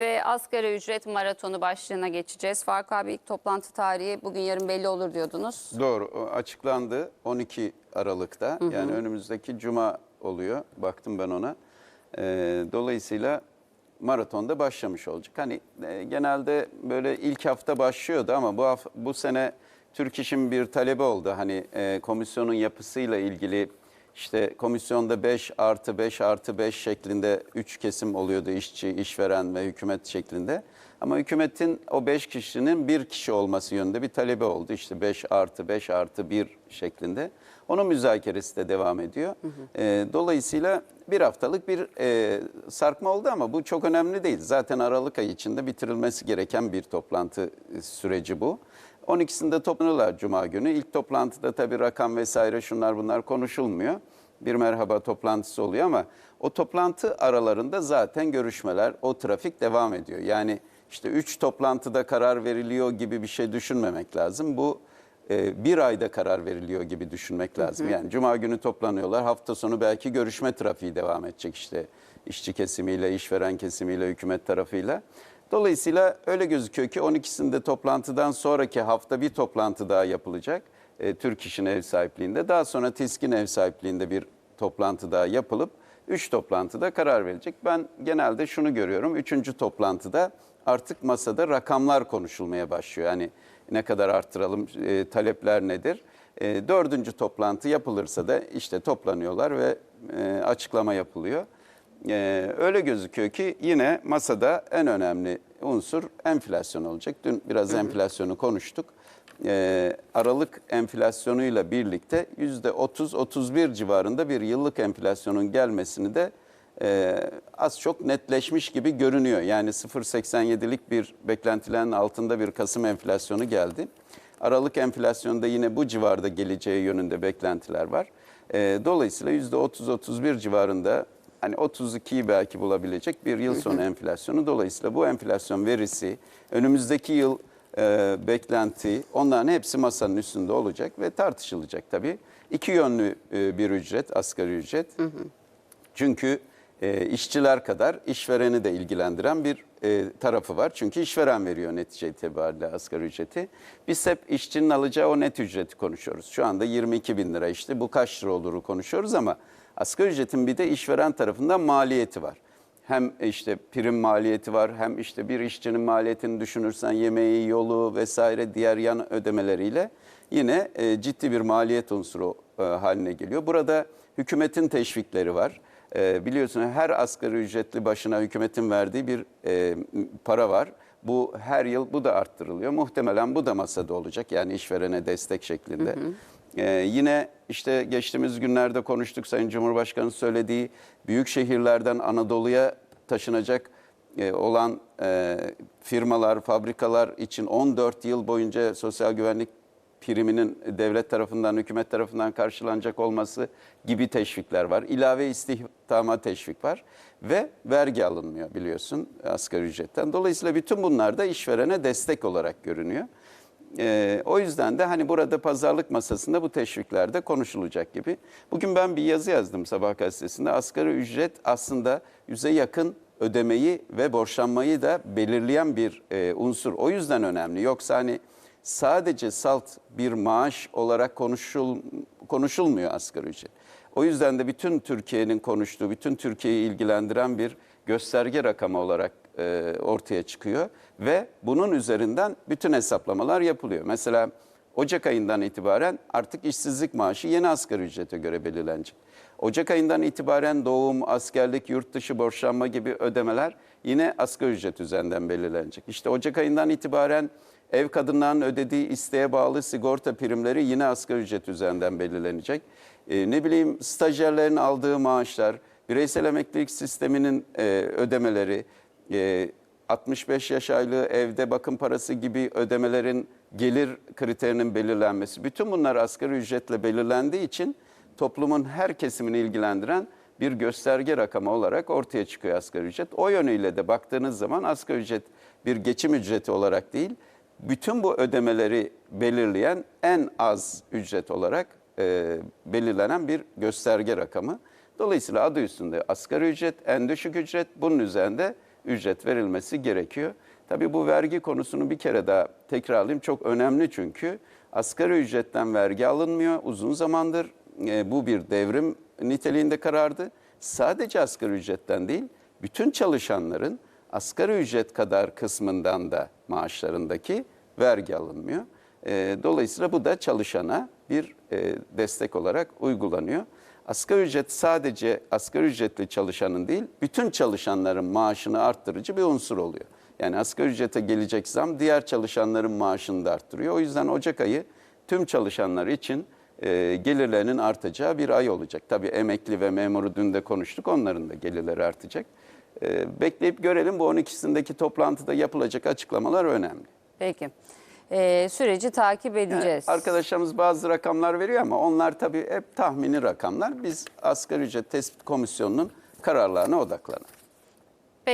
Ve asgari ücret maratonu başlığına geçeceğiz. Faruk abi ilk toplantı tarihi bugün yarın belli olur diyordunuz. Doğru açıklandı 12 Aralık'ta yani önümüzdeki cuma oluyor baktım ben ona. Ee, dolayısıyla maratonda başlamış olacak. Hani e, genelde böyle ilk hafta başlıyordu ama bu haf- bu sene Türk İş'in bir talebi oldu. Hani e, komisyonun yapısıyla ilgili işte komisyonda 5 artı 5 artı 5 şeklinde 3 kesim oluyordu işçi, işveren ve hükümet şeklinde. Ama hükümetin o 5 kişinin bir kişi olması yönünde bir talebi oldu. İşte 5 artı 5 artı 1 şeklinde. Onun müzakeresi de devam ediyor. Ee, dolayısıyla bir haftalık bir e, sarkma oldu ama bu çok önemli değil. Zaten Aralık ayı içinde bitirilmesi gereken bir toplantı e, süreci bu. 12'sinde toplanırlar Cuma günü. İlk toplantıda tabii rakam vesaire şunlar bunlar konuşulmuyor. Bir merhaba toplantısı oluyor ama o toplantı aralarında zaten görüşmeler, o trafik devam ediyor. Yani işte 3 toplantıda karar veriliyor gibi bir şey düşünmemek lazım. Bu e, bir ayda karar veriliyor gibi düşünmek lazım. Yani Cuma günü toplanıyorlar. Hafta sonu belki görüşme trafiği devam edecek işte işçi kesimiyle, işveren kesimiyle, hükümet tarafıyla. Dolayısıyla öyle gözüküyor ki 12'sinde toplantıdan sonraki hafta bir toplantı daha yapılacak. E, Türk İş'in ev sahipliğinde. Daha sonra TİSK'in ev sahipliğinde bir toplantı daha yapılıp 3 toplantıda karar verecek. Ben genelde şunu görüyorum. 3. toplantıda artık masada rakamlar konuşulmaya başlıyor. Yani ne kadar arttıralım, e, talepler nedir? E, dördüncü toplantı yapılırsa da işte toplanıyorlar ve e, açıklama yapılıyor. Ee, öyle gözüküyor ki yine masada en önemli unsur enflasyon olacak. Dün biraz enflasyonu konuştuk. Ee, Aralık enflasyonuyla birlikte %30-31 civarında bir yıllık enflasyonun gelmesini de e, az çok netleşmiş gibi görünüyor. Yani 0.87'lik bir beklentilerin altında bir Kasım enflasyonu geldi. Aralık enflasyonda yine bu civarda geleceği yönünde beklentiler var. Ee, dolayısıyla %30-31 civarında hani 32'yi belki bulabilecek bir yıl sonu enflasyonu. Dolayısıyla bu enflasyon verisi önümüzdeki yıl e, beklenti onların hepsi masanın üstünde olacak ve tartışılacak tabii. İki yönlü e, bir ücret, asgari ücret. Çünkü e, işçiler kadar işvereni de ilgilendiren bir e, tarafı var. Çünkü işveren veriyor netice itibariyle asgari ücreti. Biz hep işçinin alacağı o net ücreti konuşuyoruz. Şu anda 22 bin lira işte bu kaç lira oluru konuşuyoruz ama asgari ücretin bir de işveren tarafından maliyeti var. Hem işte prim maliyeti var hem işte bir işçinin maliyetini düşünürsen yemeği, yolu vesaire diğer yan ödemeleriyle yine e, ciddi bir maliyet unsuru e, haline geliyor. Burada hükümetin teşvikleri var. E, biliyorsun her asgari ücretli başına hükümetin verdiği bir e, para var. Bu her yıl bu da arttırılıyor. Muhtemelen bu da masada olacak yani işverene destek şeklinde. Ee, yine işte geçtiğimiz günlerde konuştuk Sayın Cumhurbaşkanı söylediği büyük şehirlerden Anadolu'ya taşınacak e, olan e, firmalar, fabrikalar için 14 yıl boyunca sosyal güvenlik priminin devlet tarafından, hükümet tarafından karşılanacak olması gibi teşvikler var. İlave istihdama teşvik var ve vergi alınmıyor biliyorsun asgari ücretten. Dolayısıyla bütün bunlar da işverene destek olarak görünüyor. Ee, o yüzden de hani burada pazarlık masasında bu teşviklerde konuşulacak gibi. Bugün ben bir yazı yazdım Sabah gazetesinde. Asgari ücret aslında yüze yakın ödemeyi ve borçlanmayı da belirleyen bir e, unsur. O yüzden önemli. Yoksa hani sadece salt bir maaş olarak konuşul, konuşulmuyor asgari ücret. O yüzden de bütün Türkiye'nin konuştuğu, bütün Türkiye'yi ilgilendiren bir gösterge rakamı olarak e, ortaya çıkıyor ve bunun üzerinden bütün hesaplamalar yapılıyor. Mesela Ocak ayından itibaren artık işsizlik maaşı yeni asgari ücrete göre belirlenecek. Ocak ayından itibaren doğum, askerlik, yurt dışı borçlanma gibi ödemeler yine asgari ücret üzerinden belirlenecek. İşte Ocak ayından itibaren ev kadınlarının ödediği isteğe bağlı sigorta primleri yine asgari ücret üzerinden belirlenecek. Ee, ne bileyim stajyerlerin aldığı maaşlar, bireysel emeklilik sisteminin e, ödemeleri, e, 65 yaş aylığı evde bakım parası gibi ödemelerin gelir kriterinin belirlenmesi. Bütün bunlar asgari ücretle belirlendiği için toplumun her kesimini ilgilendiren bir gösterge rakamı olarak ortaya çıkıyor asgari ücret. O yönüyle de baktığınız zaman asgari ücret bir geçim ücreti olarak değil, bütün bu ödemeleri belirleyen en az ücret olarak e, belirlenen bir gösterge rakamı. Dolayısıyla adı üstünde asgari ücret, en düşük ücret, bunun üzerinde ücret verilmesi gerekiyor. Tabii bu vergi konusunu bir kere daha tekrarlayayım. Çok önemli çünkü asgari ücretten vergi alınmıyor uzun zamandır. E, bu bir devrim niteliğinde karardı. Sadece asgari ücretten değil, bütün çalışanların asgari ücret kadar kısmından da maaşlarındaki vergi alınmıyor. E, dolayısıyla bu da çalışana bir e, destek olarak uygulanıyor. Asgari ücret sadece asgari ücretli çalışanın değil, bütün çalışanların maaşını arttırıcı bir unsur oluyor. Yani asgari ücrete gelecek zam diğer çalışanların maaşını da arttırıyor. O yüzden Ocak ayı tüm çalışanlar için e, gelirlerinin artacağı bir ay olacak. Tabii emekli ve memuru dün de konuştuk, onların da gelirleri artacak. E, bekleyip görelim bu 12'sindeki toplantıda yapılacak açıklamalar önemli. Peki. Ee, süreci takip edeceğiz. Arkadaşlarımız bazı rakamlar veriyor ama onlar tabii hep tahmini rakamlar. Biz asgari ücret tespit komisyonunun kararlarına odaklanalım.